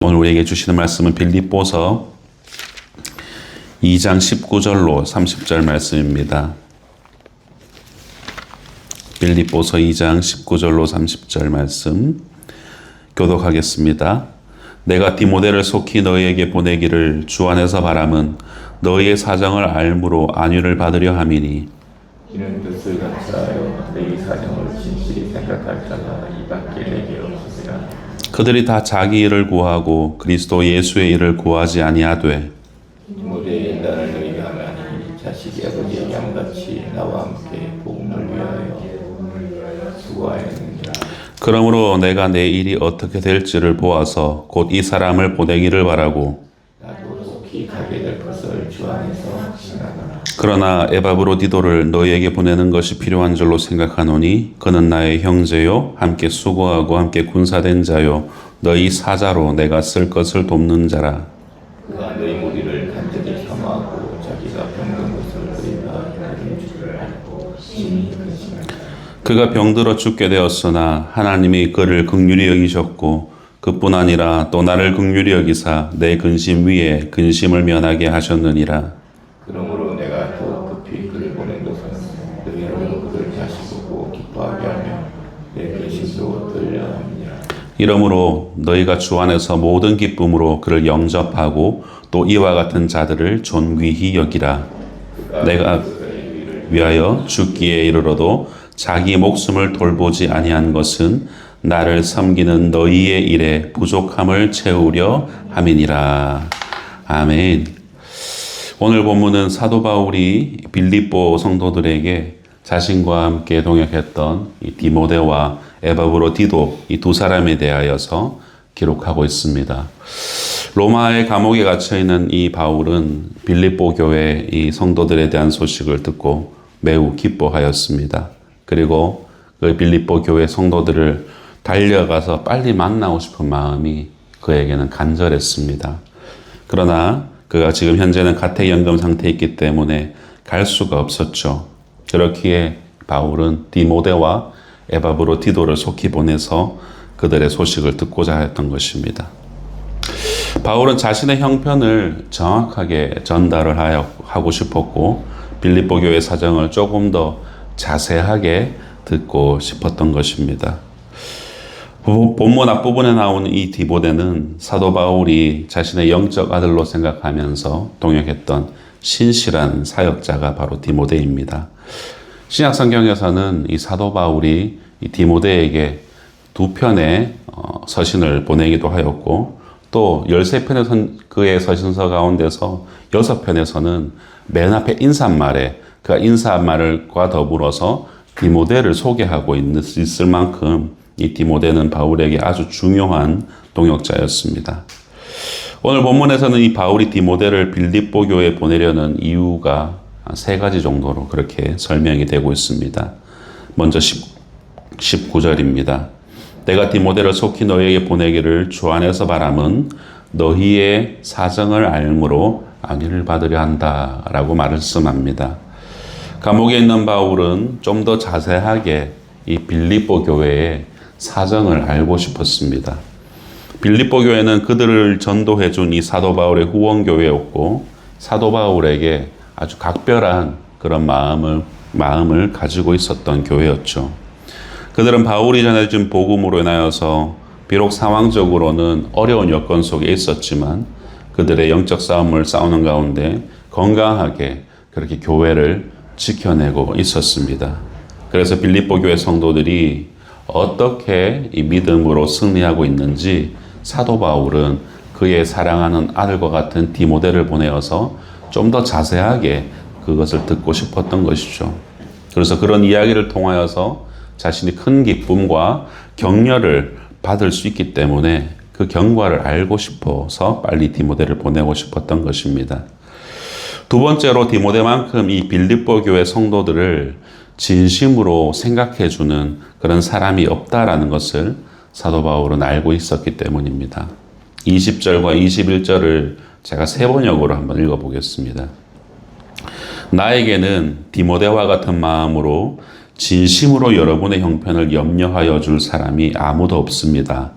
오늘 우리에게 주시는 말씀은 빌립보서 2장 19절로 30절 말씀입니다. 빌립보서 2장 19절로 30절 말씀 교독하겠습니다. 내가 디모데를 속히 너희에게 보내기를 주 안에서 바람은 너희의 사정을 알므로 안위를 받으려 함이니 이는 뜻을 같이하여 내 사정을 진실히 생각할 자가 이 밖에 내게. 그들이 다 자기 일을 구하고 그리스도 예수의 일을 구하지 아니하되 디모데의 나를 너희가 하나니 자식이 아버지의 양같이 나와 함께 복음을 위하여 수고하였느니라. 그러므로 내가 내 일이 어떻게 될지를 보아서 곧 이 사람을 보내기를 바라고 그러나 에바브로디도를 너희에게 보내는 것이 필요한 줄로 생각하노니 그는 나의 형제요 함께 수고하고 함께 군사된 자요 너희 사자로 내가 쓸 것을 돕는 자라 그가 너희 무리를 간절히 혐오하고 자기가 병든 것을 줄을 알고 심히. 그가 병들어 죽게 되었으나 하나님이 그를 극률히 여기셨고 그뿐 아니라 또 나를 극률히 여기사 내 근심 위에 근심을 면하게 하셨느니라 그러므로 내가 더 급히 그를 보낸 것은 너희로 그를 다시 보고 기뻐하게 하며 내 근심도 떨려 함 이러므로 너희가 주 안에서 모든 기쁨으로 그를 영접하고 또 이와 같은 자들을 존귀히 여기라. 내가 위하여 죽기에 이르러도 자기 목숨을 돌보지 아니한 것은 나를 섬기는 너희의 일에 부족함을 채우려 함이니라. 아멘. 오늘 본문은 사도 바울이 빌립보 성도들에게 자신과 함께 동역했던 이 디모데와 에바브로 디도 이 두 사람에 대하여서 기록하고 있습니다. 로마의 감옥에 갇혀 있는 이 바울은 빌립보 교회 이 성도들에 대한 소식을 듣고 매우 기뻐하였습니다. 그리고 그 빌립보 교회 성도들을 달려가서 빨리 만나고 싶은 마음이 그에게는 간절했습니다. 그러나 그가 지금 현재는 가택연금 상태에 있기 때문에 갈 수가 없었죠. 그렇기에 바울은 디모데와 에바브로 디도를 속히 보내서 그들의 소식을 듣고자 했던 것입니다. 바울은 자신의 형편을 정확하게 전달을 하고 싶었고 빌립보 교회 사정을 조금 더 자세하게 듣고 싶었던 것입니다. 부- 본문 앞부분에 나오는 이 디모데는 사도 바울이 자신의 영적 아들로 생각하면서 동역했던 신실한 사역자가 바로 디모데입니다. 신약 성경에서는 이 사도 바울이 이 디모데에게 두 편의 어, 서신을 보내기도 하였고 또 13편의 선, 그의 서신서 가운데서 6편에서는 맨 앞에 인사말에 그 인사말과 더불어서 디모데를 소개하고 있을 만큼 이 디모데는 바울에게 아주 중요한 동역자였습니다. 오늘 본문에서는 이 바울이 디모데를 빌립보 교회에 보내려는 이유가 한 세 가지 정도로 그렇게 설명이 되고 있습니다. 먼저 19절입니다. 내가 디모데를 속히 너희에게 보내기를 주 안에서 바람은 너희의 사정을 알므로 안위를 받으려 한다 라고 말씀합니다. 감옥에 있는 바울은 좀 더 자세하게 이 빌립보 교회의 사정을 알고 싶었습니다. 빌립보 교회는 그들을 전도해 준 이 사도 바울의 후원 교회였고 사도 바울에게 아주 각별한 그런 마음을 마음을 가지고 있었던 교회였죠. 그들은 바울이 전해준 복음으로 인하여서 비록 상황적으로는 어려운 여건 속에 있었지만 그들의 영적 싸움을 싸우는 가운데 건강하게 그렇게 교회를 지켜내고 있었습니다. 그래서 빌립보 교회 성도들이 어떻게 이 믿음으로 승리하고 있는지 사도 바울은 그의 사랑하는 아들과 같은 디모데를 보내어서 좀 더 자세하게 그것을 듣고 싶었던 것이죠. 그래서 그런 이야기를 통하여서 자신이 큰 기쁨과 격려를 받을 수 있기 때문에 그 경과를 알고 싶어서 빨리 디모데를 보내고 싶었던 것입니다. 두 번째로 디모데만큼 이 빌립보 교회 성도들을 진심으로 생각해 주는 그런 사람이 없다라는 것을 사도 바울은 알고 있었기 때문입니다. 20절과 21절을 제가 세 번역으로 한번 읽어 보겠습니다. 나에게는 디모데와 같은 마음으로 진심으로 여러분의 형편을 염려하여 줄 사람이 아무도 없습니다.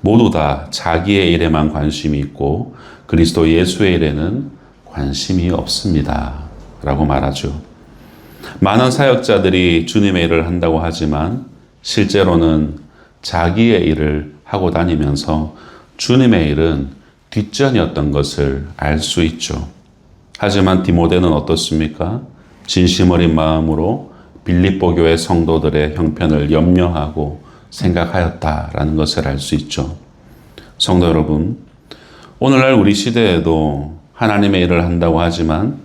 모두 다 자기의 일에만 관심이 있고 그리스도 예수의 일에는 관심이 없습니다. 라고 말하죠. 많은 사역자들이 주님의 일을 한다고 하지만 실제로는 자기의 일을 하고 다니면서 주님의 일은 뒷전이었던 것을 알 수 있죠. 하지만 디모데는 어떻습니까? 진심 어린 마음으로 빌립보 교회 성도들의 형편을 염려하고 생각하였다라는 것을 알 수 있죠. 성도 여러분, 오늘날 우리 시대에도 하나님의 일을 한다고 하지만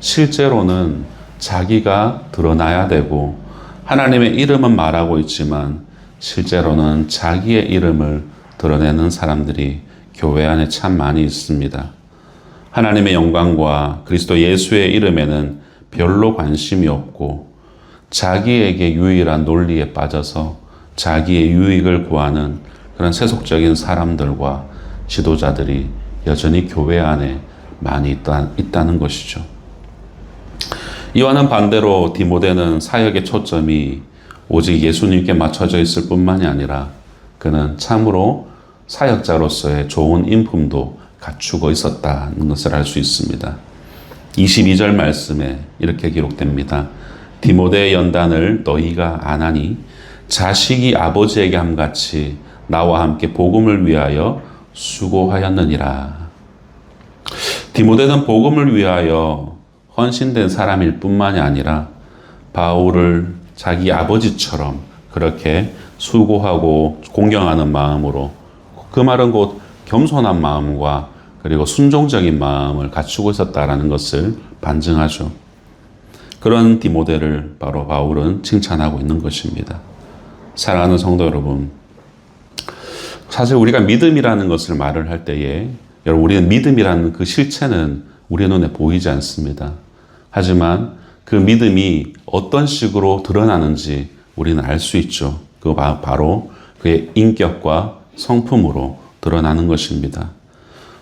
실제로는 자기가 드러나야 되고 하나님의 이름은 말하고 있지만 실제로는 자기의 이름을 드러내는 사람들이 교회 안에 참 많이 있습니다. 하나님의 영광과 그리스도 예수의 이름에는 별로 관심이 없고 자기에게 유일한 논리에 빠져서 자기의 유익을 구하는 그런 세속적인 사람들과 지도자들이 여전히 교회 안에 많이 있다, 있다는 것이죠. 이와는 반대로 디모데는 사역의 초점이 오직 예수님께 맞춰져 있을 뿐만이 아니라 그는 참으로 사역자로서의 좋은 인품도 갖추고 있었다는 것을 알 수 있습니다. 22절 말씀에 이렇게 기록됩니다. 디모데의 연단을 너희가 안 하니 자식이 아버지에게 함같이 나와 함께 복음을 위하여 수고하였느니라. 디모데는 복음을 위하여 헌신된 사람일 뿐만이 아니라 바울을 자기 아버지처럼 그렇게 수고하고 공경하는 마음으로 그 말은 곧 겸손한 마음과 그리고 순종적인 마음을 갖추고 있었다라는 것을 반증하죠. 그런 디모데를 바로 바울은 칭찬하고 있는 것입니다. 사랑하는 성도 여러분, 사실 우리가 믿음이라는 것을 말을 할 때에 여러분 우리는 믿음이라는 그 실체는 우리 눈에 보이지 않습니다. 하지만 그 믿음이 어떤 식으로 드러나는지 우리는 알 수 있죠. 그 바로 그의 인격과 성품으로 드러나는 것입니다.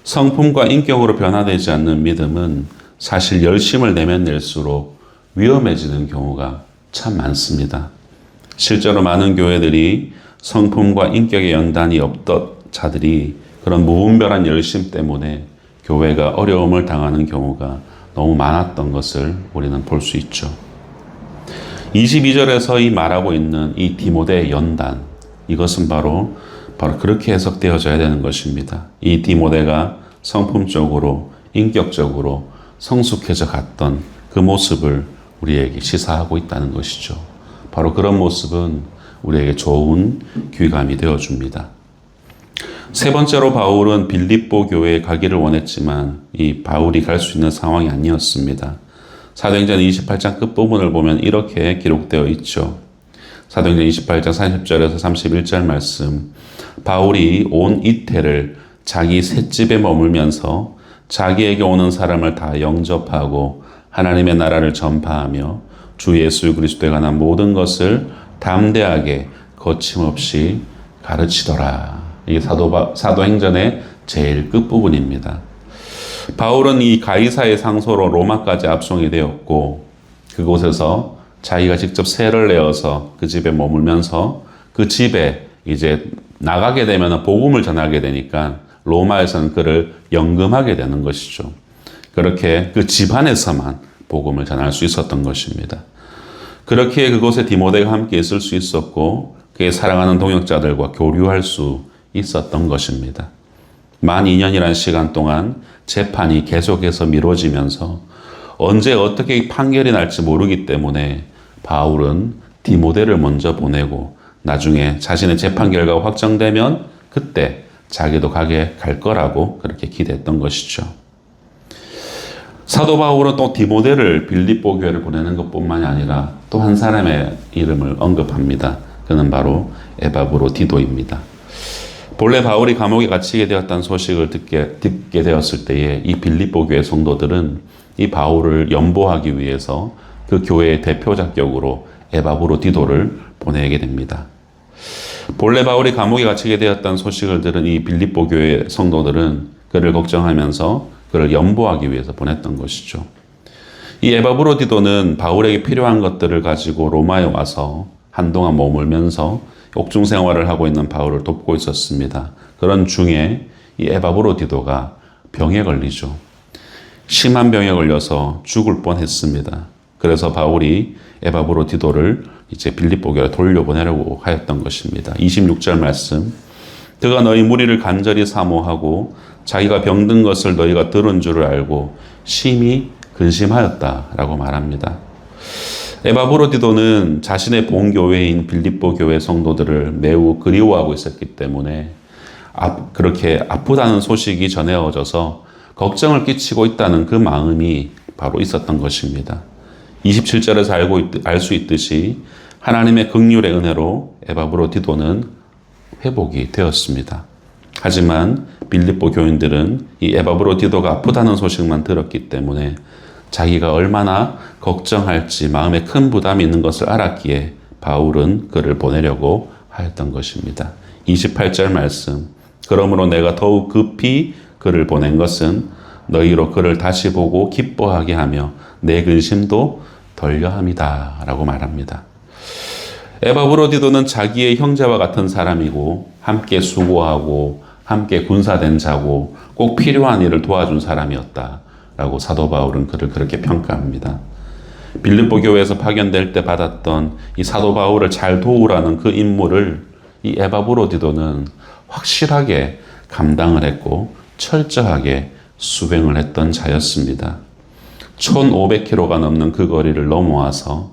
성품과 인격으로 변화되지 않는 믿음은 사실 열심을 내면 낼수록 위험해지는 경우가 참 많습니다. 실제로 많은 교회들이 성품과 인격의 연단이 없던 자들이 그런 무분별한 열심 때문에 교회가 어려움을 당하는 경우가 너무 많았던 것을 우리는 볼 수 있죠. 22절에서 이 말하고 있는 이 디모데의 연단, 이것은 바로, 바로 그렇게 해석되어져야 되는 것입니다. 이 디모데가 성품적으로, 인격적으로 성숙해져 갔던 그 모습을 우리에게 시사하고 있다는 것이죠. 바로 그런 모습은 우리에게 좋은 귀감이 되어 줍니다. 세 번째로 바울은 빌립보 교회에 가기를 원했지만 이 바울이 갈 수 있는 상황이 아니었습니다. 사도행전 28장 끝부분을 보면 이렇게 기록되어 있죠. 사도행전 28장 40절에서 31절 말씀. 바울이 온 이태를 자기 셋집에 머물면서 자기에게 오는 사람을 다 영접하고 하나님의 나라를 전파하며 주 예수 그리스도에 관한 모든 것을 담대하게 거침없이 가르치더라. 이게 사도, 사도행전의 제일 끝부분입니다. 바울은 이 가이사의 상소로 로마까지 압송이 되었고 그곳에서 자기가 직접 세를 내어서 그 집에 머물면서 그 집에 이제 나가게 되면 복음을 전하게 되니까 로마에서는 그를 연금하게 되는 것이죠. 그렇게 그 집안에서만 복음을 전할 수 있었던 것입니다. 그렇게 그곳에 디모데가 함께 있을 수 있었고 그의 사랑하는 동역자들과 교류할 수 있었던 것입니다. 만 2년이라는 시간 동안 재판이 계속해서 미뤄지면서 언제 어떻게 판결이 날지 모르기 때문에 바울은 디모데를 먼저 보내고 나중에 자신의 재판 결과가 확정되면 그때 자기도 가게 갈 거라고 그렇게 기대했던 것이죠. 사도 바울은 또 디모데를 빌립보 교회를 보내는 것뿐만이 아니라 또 한 사람의 이름을 언급합니다. 그는 바로 에바브로 디도입니다. 본래 바울이 감옥에 갇히게 되었다는 소식을 듣게, 듣게 되었을 때에 이 빌립보 교회 성도들은 이 바울을 연보하기 위해서 그 교회의 대표 자격으로 에바브로 디도를 보내게 됩니다. 본래 바울이 감옥에 갇히게 되었다는 소식을 들은 이 빌립보 교회 성도들은 그를 걱정하면서 그를 연보하기 위해서 보냈던 것이죠. 이 에바브로 디도는 바울에게 필요한 것들을 가지고 로마에 와서 한동안 머물면서 옥중 생활을 하고 있는 바울을 돕고 있었습니다. 그런 중에 이 에바브로디도가 병에 걸리죠. 심한 병에 걸려서 죽을 뻔했습니다. 그래서 바울이 에바브로 디도를 이제 빌립보교로 돌려보내려고 하였던 것입니다. 26절 말씀. 그가 너희 무리를 간절히 사모하고 자기가 병든 것을 너희가 들은 줄을 알고 심히 근심하였다라고 말합니다. 에바브로디도는 자신의 본 교회인 빌립보 교회 성도들을 매우 그리워하고 있었기 때문에 아- 그렇게 아프다는 소식이 전해져서 걱정을 끼치고 있다는 그 마음이 바로 있었던 것입니다. 27절에서 알고 알 수 있듯이 하나님의 극률의 은혜로 에바브로디도는 회복이 되었습니다. 하지만 빌립보 교인들은 이 에바브로디도가 아프다는 소식만 들었기 때문에 자기가 얼마나 걱정할지 마음에 큰 부담이 있는 것을 알았기에 바울은 그를 보내려고 하였던 것입니다. 28절 말씀. 그러므로 내가 더욱 급히 그를 보낸 것은 너희로 그를 다시 보고 기뻐하게 하며 내 근심도 덜려함이다. 라고 말합니다. 에바브로디도는 자기의 형제와 같은 사람이고 함께 수고하고 함께 군사된 자고 꼭 필요한 일을 도와준 사람이었다. 라고 사도 바울은 그를 그렇게 평가합니다. 빌립보 교회에서 파견될 때 받았던 이 사도 바울을 잘 도우라는 그 임무를 이 에바브로디도는 확실하게 감당을 했고 철저하게 수행을 했던 자였습니다. 1500km가 넘는 그 거리를 넘어와서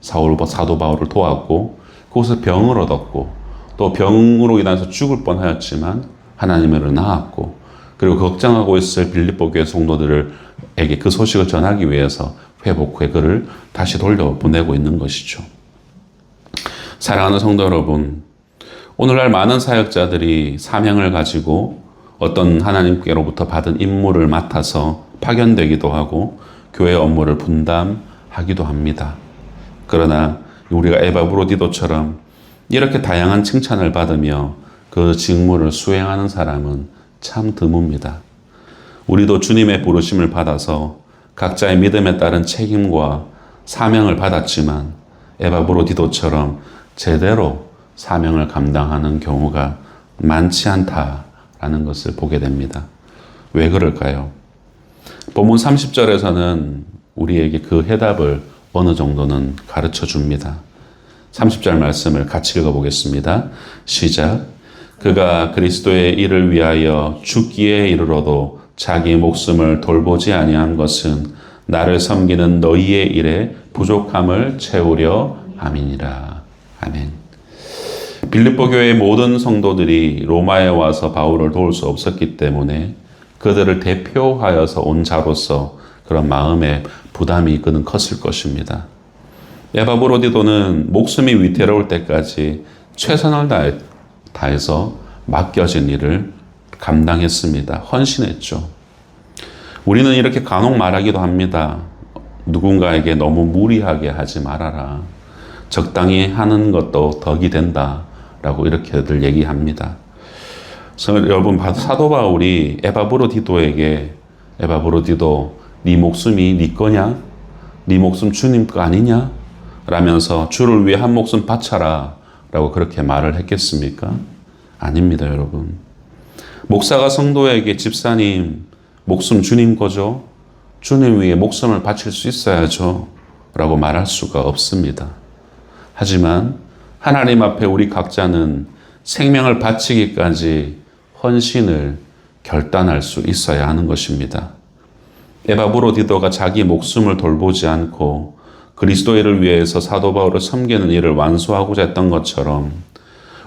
사울 사도 바울을 도왔고 그곳에 병을 얻었고 또 병으로 인해서 죽을 뻔하였지만 하나님으로 나았고 그리고 걱정하고 있을 빌립보 교회 성도들에게 그 소식을 전하기 위해서 회복 후에 그를 다시 돌려 보내고 있는 것이죠. 사랑하는 성도 여러분, 오늘날 많은 사역자들이 사명을 가지고 어떤 하나님께로부터 받은 임무를 맡아서 파견되기도 하고 교회 업무를 분담하기도 합니다. 그러나 우리가 에바브로디도처럼 이렇게 다양한 칭찬을 받으며 그 직무를 수행하는 사람은 참 드뭅니다. 우리도 주님의 부르심을 받아서 각자의 믿음에 따른 책임과 사명을 받았지만 에바브로디도처럼 제대로 사명을 감당하는 경우가 많지 않다라는 것을 보게 됩니다. 왜 그럴까요? 본문 30절에서는 우리에게 그 해답을 어느 정도는 가르쳐 줍니다. 30절 말씀을 같이 읽어 보겠습니다. 시작. 그가 그리스도의 일을 위하여 죽기에 이르러도 자기 목숨을 돌보지 아니한 것은 나를 섬기는 너희의 일에 부족함을 채우려 함이니라. 아멘. 빌립보 교회의 모든 성도들이 로마에 와서 바울을 도울 수 없었기 때문에 그들을 대표하여서 온 자로서 그런 마음의 부담이 그는 컸을 것입니다. 에바브로디도는 목숨이 위태로울 때까지 최선을 다해, 다해서 맡겨진 일을 감당했습니다. 헌신했죠. 우리는 이렇게 간혹 말하기도 합니다. 누군가에게 너무 무리하게 하지 말아라. 적당히 하는 것도 덕이 된다. 라고 이렇게들 얘기합니다. 여러분, 사도 바울이 에바브로디도에게 에바브로디도 네 목숨이 네 거냐? 네 목숨 주님 거 아니냐? 라면서 주를 위해 한 목숨 바쳐라. 라고 그렇게 말을 했겠습니까? 아닙니다, 여러분. 목사가 성도에게 집사님, 목숨 주님 거죠? 주님 위해 목숨을 바칠 수 있어야죠. 라고 말할 수가 없습니다. 하지만 하나님 앞에 우리 각자는 생명을 바치기까지 헌신을 결단할 수 있어야 하는 것입니다. 에바브로디도가 자기 목숨을 돌보지 않고 그리스도인을 위해서 사도 바울을 섬기는 일을 완수하고자 했던 것처럼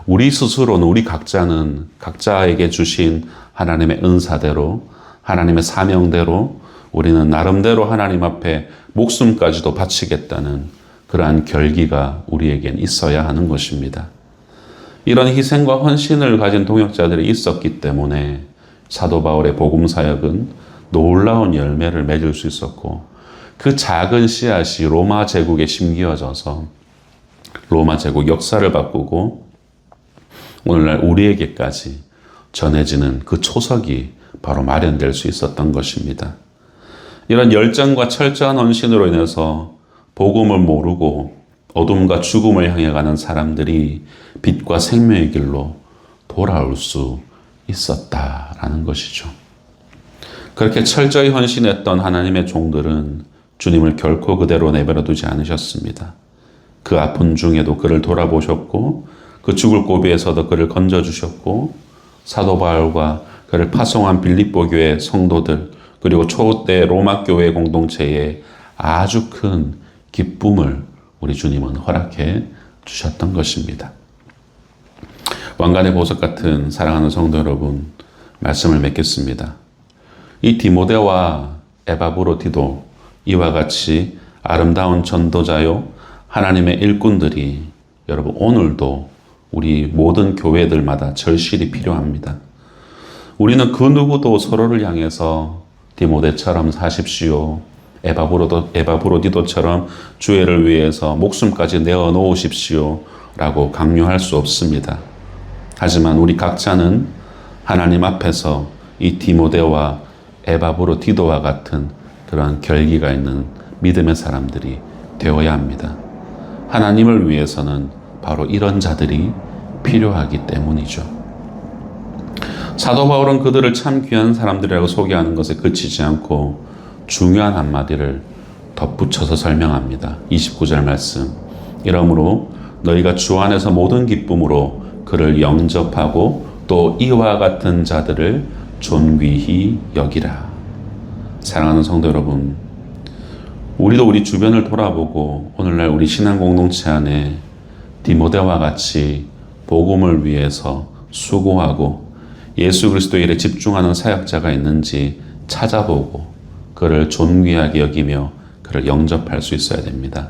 우리 스스로는 우리 각자는 각자에게 주신 하나님의 은사대로 하나님의 사명대로 우리는 나름대로 하나님 앞에 목숨까지도 바치겠다는 그러한 결기가 우리에겐 있어야 하는 것입니다. 이런 희생과 헌신을 가진 동역자들이 있었기 때문에 사도 바울의 복음 사역은 놀라운 열매를 맺을 수 있었고 그 작은 씨앗이 로마 제국에 심기어져서 로마 제국 역사를 바꾸고 오늘날 우리에게까지 전해지는 그 초석이 바로 마련될 수 있었던 것입니다. 이런 열정과 철저한 헌신으로 인해서 복음을 모르고 어둠과 죽음을 향해 가는 사람들이 빛과 생명의 길로 돌아올 수 있었다라는 것이죠. 그렇게 철저히 헌신했던 하나님의 종들은 주님을 결코 그대로 내버려 두지 않으셨습니다. 그 아픈 중에도 그를 돌아보셨고 그 죽을 고비에서도 그를 건져 주셨고 사도 바울과 그를 파송한 빌립보 교회 성도들 그리고 초대 로마 교회 공동체에 아주 큰 기쁨을 우리 주님은 허락해 주셨던 것입니다. 왕관의 보석 같은 사랑하는 성도 여러분, 말씀을 맺겠습니다. 이 디모데와 에바브로디도 이와 같이 아름다운 전도자요 하나님의 일꾼들이 여러분 오늘도 우리 모든 교회들마다 절실히 필요합니다. 우리는 그 누구도 서로를 향해서 디모데처럼 사십시오. 에바브로도, 에바브로디도처럼 주애를 위해서 목숨까지 내어 놓으십시오. 라고 강요할 수 없습니다. 하지만 우리 각자는 하나님 앞에서 이 디모데와 에바브로디도와 같은 그러한 결기가 있는 믿음의 사람들이 되어야 합니다. 하나님을 위해서는 바로 이런 자들이 필요하기 때문이죠. 사도 바울은 그들을 참 귀한 사람들이라고 소개하는 것에 그치지 않고 중요한 한마디를 덧붙여서 설명합니다. 29절 말씀. 이러므로 너희가 주 안에서 모든 기쁨으로 그를 영접하고 또 이와 같은 자들을 존귀히 여기라. 사랑하는 성도 여러분, 우리도 우리 주변을 돌아보고 오늘날 우리 신앙 공동체 안에 디모데와 같이 복음을 위해서 수고하고 예수 그리스도의 일에 집중하는 사역자가 있는지 찾아보고 그를 존귀하게 여기며 그를 영접할 수 있어야 됩니다.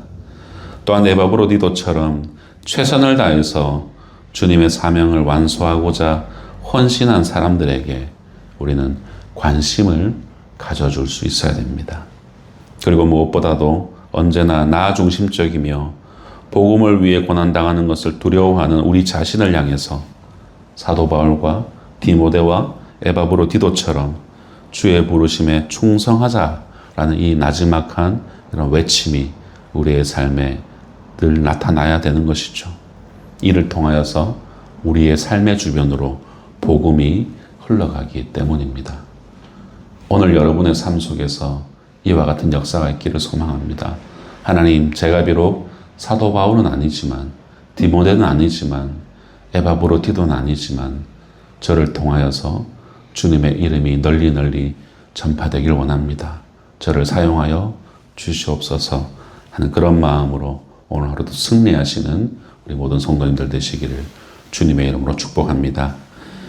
또한 에바브로디도처럼 최선을 다해서 주님의 사명을 완수하고자 헌신한 사람들에게 우리는 관심을 가져줄 수 있어야 됩니다. 그리고 무엇보다도 언제나 나 중심적이며 복음을 위해 고난당하는 것을 두려워하는 우리 자신을 향해서 사도 바울과 디모데와 에바브로 디도처럼 주의 부르심에 충성하자라는 이 나지막한 이런 외침이 우리의 삶에 늘 나타나야 되는 것이죠. 이를 통하여서 우리의 삶의 주변으로 복음이 흘러가기 때문입니다. 오늘 여러분의 삶 속에서 이와 같은 역사가 있기를 소망합니다. 하나님, 제가 비록 사도 바울은 아니지만, 디모데는 아니지만, 에바브로티도는 아니지만, 저를 통하여서 주님의 이름이 널리 널리 전파되길 원합니다. 저를 사용하여 주시옵소서 하는 그런 마음으로 오늘 하루도 승리하시는 우리 모든 성도님들 되시기를 주님의 이름으로 축복합니다.